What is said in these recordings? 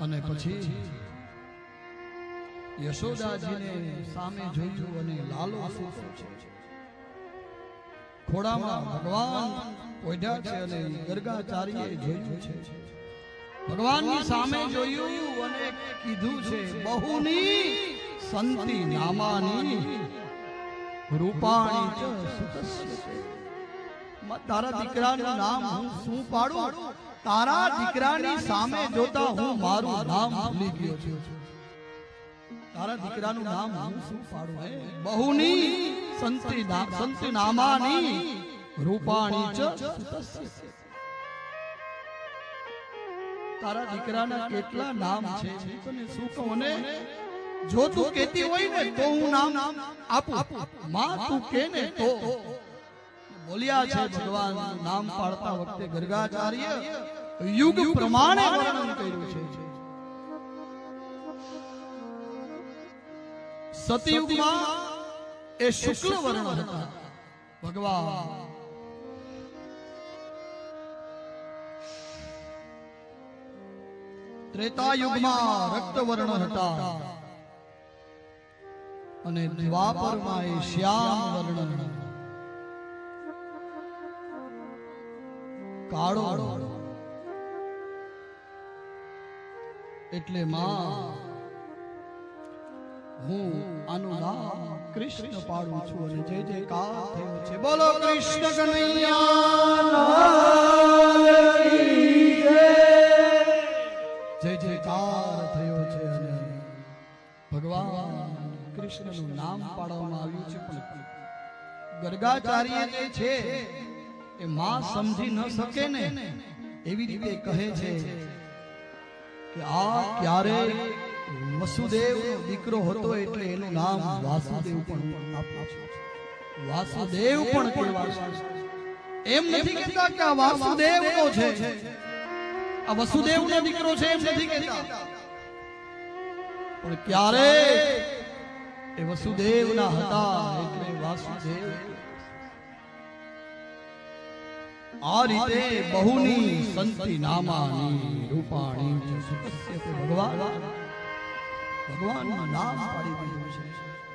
અને પછી યશોદાજીને સામે જોયું અને લાલો ખોડામાં ભગવાન ઓઢ્યા છે અને ગર્ગાચાર્યે જોયું છે. ભગવાનની સામે જોયું અને કીધું છે બહુની સંતિ નામાની રૂપાણી સુતસ્ય તારા દીકરાનું નામ હું શું પાડું? તારા દીકરાની સામે જોતા હું મારું નામ ભૂલી ગયો છું. તારા દીકરાનું નામ હું શું પાડું? હે? બહુની સંતિ સંતિ નામાની રૂપાણી ચ સુતસ્ય. તારા દીકરાના કેટલા નામ છે? તને શું કહું ને? જો તું કહેતી હોય ને તો હું નામ આપું. માં તું કે ને તો બોલ્યા છે ભગવાન. નામ પાડતા વખતે ગર્ગાચાર્ય યુગ પ્રમાણે વર્ણન કર્યું છે. સતયુગમાં એ શુક્લ વર્ણ હતા. ભગવાન. ત્રેતા યુગમાં રક્તવર્ણ હતા. અને દ્વાપરમાં એ શ્યામ વર્ણ કાળો. એટલે માં, હું આનું નામ કૃષ્ણ પાડું છું અને જય જયકાર થયો છે. બોલો કૃષ્ણ કનૈયા, જય કાર થયો છે અને ભગવાન કૃષ્ણનું નામ પાડવામાં આવ્યું છે. પણ ગર્ગાચાર્ય જે છે એ માં સમજી ન શકે ને, એવી રીતે કહે છે કે આ ક્યારે વસુદેવ દીકરો હતો એટલે એનું નામ વાસુદેવ પણ વાસુદેવ પણ એમ નથી કહેતા કે આ વાસુદેવ નો છે. આ વસુદેવ નો દીકરો છે એમ નથી કહેતા. પણ ક્યારે એ વસુદેવ ના હતા એટલે વાસુદેવ આ રીતે બહુની સંતિ નામાની રૂપાણી ભગવાન, ભગવાનનું નામ પાડી દીધું છે.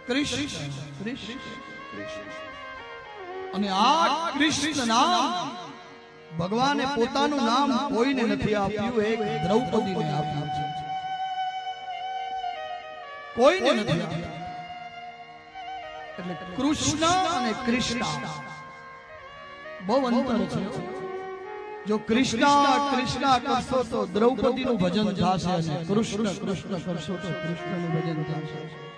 કૃષ્ણ. અને આ કૃષ્ણ નામ ભગવાને પોતાનું નામ કોઈને નથી આપ્યું, એક દ્રૌપદીને આપ્યું છે. કોઈને નથી આપ્યું. એટલે કૃષ્ણ અને કૃષ્ણ. બહુ અંતર છે જો કૃષ્ણ કૃષ્ણ કરશો તો દ્રૌપદીનું ભજન થશે કૃષ્ણ કૃષ્ણ કરશો તો કૃષ્ણનું ભજન થશે.